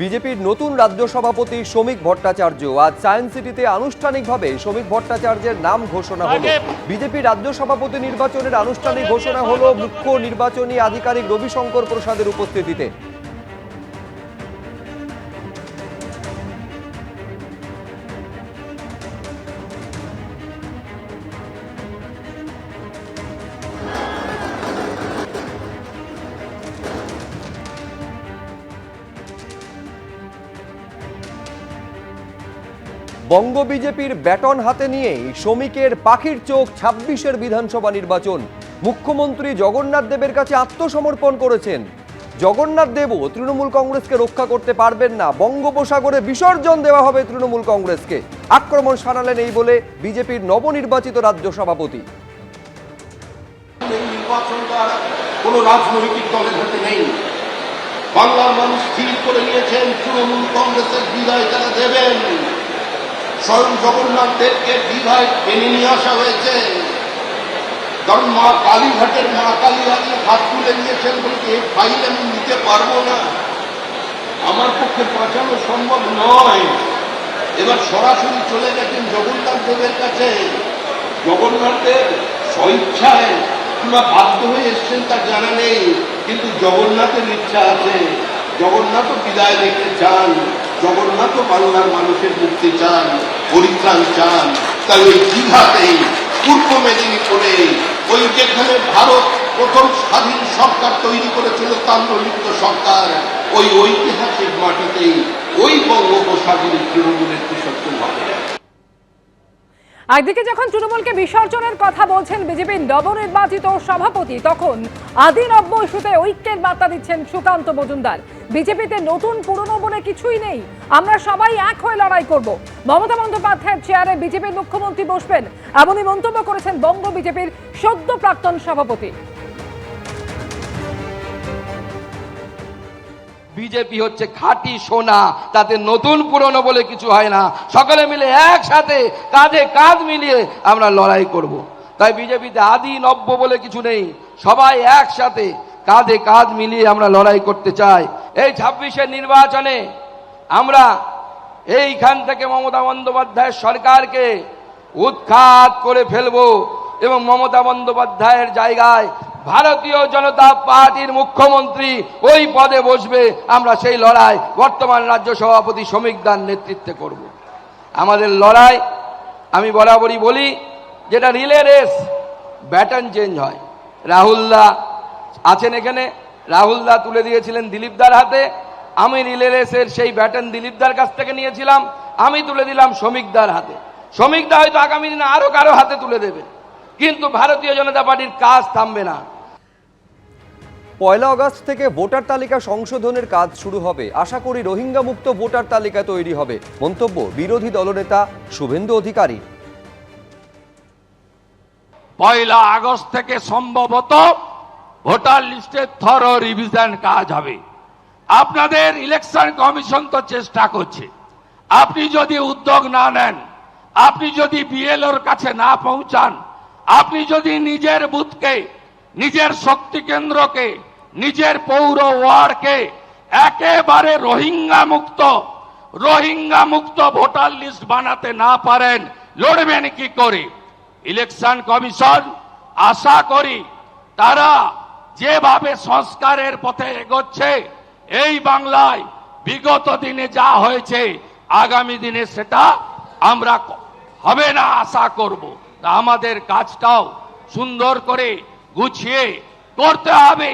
বিজেপির নতুন রাজ্য সভাপতি শ্রমিক ভট্টাচার্য আজ সায়েন্স সিটিতে আনুষ্ঠানিকভাবে শ্রমিক ভট্টাচার্যের নাম ঘোষণা হলো। বিজেপি রাজ্য সভাপতি নির্বাচনের আনুষ্ঠানিক ঘোষণা হল মুখ্য নির্বাচনী আধিকারিক রবিশঙ্কর প্রসাদের উপস্থিতিতে। বঙ্গ বিজেপির ব্যাটন হাতে নিয়েই শ্রমিকের পাখির চোখ ছাব্বিশের বিধানসভা নির্বাচন। মুখ্যমন্ত্রী জগন্নাথ দেবের কাছে আত্মসমর্পণ করেছেন। জগন্নাথ দেবও তৃণমূল কংগ্রেসকে রক্ষা করতে পারবেন না। বঙ্গোপসাগরে বিসর্জন দেওয়া হবে তৃণমূল কংগ্রেসকে। আক্রমণ সানালেন এই বলে বিজেপির নবনির্বাচিত রাজ্য সভাপতি। বাংলার মানুষ স্থির করে নিয়েছেন, তৃণমূল কংগ্রেসের বিদায় তারা দেবেন। স্বয়ং জগন্নাথ দেবকে টেনে নিয়ে আসা হয়েছে। কারণ মা কালীঘাটের মা কালী আগে হাত তুলে নিয়েছেন বলতে এই ফাইল আমি নিতে পারব না? আমার পক্ষে বাঁচানো সম্ভব নয়। এবার সরাসরি চলে গেছেন জগন্নাথ দেবের কাছে। জগন্নাথ দেব স্বইচ্ছায় কিংবা বাধ্য হয়ে এসছেন তা জানা নেই, কিন্তু জগন্নাথের ইচ্ছা আছে। জগন্নাথও বিদায় দেখতে চান। জগন্নাথও বাংলার মানুষের মুক্তি চান, পরিত্রাণ চান। তাই ওই দীঘাতেই, পূর্ব মেদিনীপুরে, ওই যেখানে ভারত প্রথম স্বাধীন সরকার তৈরি করেছিল, তাম্রলিপ্ত সরকার, ওই ঐতিহাসিক মাটিতেই ওই বঙ্গোপসাগরের তৃণমূলের কৃষক হবে একদিকে যখন তৃণমূলকে বিসর্জনের কথা বলছেন বিজেপির নবনির্বাচিত সভাপতি, তখন আদি নব্য ইস্যুতে ঐক্যের বার্তা দিচ্ছেন সুকান্ত মজুমদার। বিজেপিতে নতুন পুরনো বলে কিছুই নেই। আমরা সবাই এক হয়ে লড়াই করব। মমতা বন্দ্যোপাধ্যায়ের চেয়ারে বিজেপির মুখ্যমন্ত্রী বসবেন। এমনই মন্তব্য করেছেন বঙ্গ বিজেপির সদ্য প্রাক্তন সভাপতি। বিজেপি হচ্ছে খাঁটি সোনা, তাতে নতুন পুরনো বলে কিছু হয় না। সকলে মিলে একসাথে কাঁধে কাঁধ মিলিয়ে আমরা লড়াই করব। তাই বিজেপিতে আদি নব্য বলে কিছু নেই। সবাই একসাথে কাঁধে কাঁধ মিলিয়ে আমরা লড়াই করতে চাই। এই ছাব্বিশের নির্বাচনে আমরা এইখান থেকে মমতা বন্দ্যোপাধ্যায়ের সরকারকে উৎখাত করে ফেলব এবং মমতা বন্দ্যোপাধ্যায়ের জায়গায় ভারতীয় জনতা পার্টির মুখ্যমন্ত্রী ওই পদে বসবে, আমরা সেই লড়াই বর্তমান রাজ্য সভাপতি শ্রমিক দান নেতৃত্বে করব। আমাদের লড়াই, আমি বরাবরই বলি, যেটা রিলে রেস, ব্যাটন চেঞ্জ হয়। রাহুলদা আছেন এখানে রাহুলদা তুলে দিয়েছিলেন দিলীপদার হাতে, আমি রিলে রেসের সেই ব্যাটন দিলীপদার কাছ থেকে নিয়েছিলাম, আমি তুলে দিলাম শ্রমিকদার হাতে। শ্রমিকদা হয়তো আগামী দিনে আরও কারও হাতে তুলে দেবে, কিন্তু ভারতীয় জনতা পার্টির কাজ থামবে না। পয়লা আগস্ট থেকে ভোটার তালিকা সংশোধনের কাজ শুরু হবে। আশা করি রোহিঙ্গা মুক্ত ভোটার তালিকা তৈরি হবে। মন্তব্য বিরোধী দলনেতা শুভেন্দু অধিকারী। পয়লা আগস্ট থেকে সম্ভবত ভোটার লিস্টের থর রিভিশন কাজ হবে। আপনাদের ইলেকশন কমিশন তো চেষ্টা করছে। আপনি যদি উদ্যোগ না নেন, আপনি যদি বিএলওর কাছে না পৌঁছান, আপনি যদি নিজের বুথকে নিজের শক্তি কেন্দ্রকে, নিজের পৌর ওয়ার্ডকে একেবারে রোহিঙ্গা মুক্ত রোহিঙ্গা মুক্ত ভোটার লিস্ট বানাতে না পারেন, লড়বেন কি করে? ইলেকশন কমিশন, আশা করি তারা যেভাবে সংস্কারের পথে এগোচ্ছে, এই বাংলায় বিগত দিনে যা হয়েছে, আগামী দিনে সেটা আমরা হবে না আশা করব। আমাদের কাজটাও সুন্দর করে গুছিয়ে করতে হবে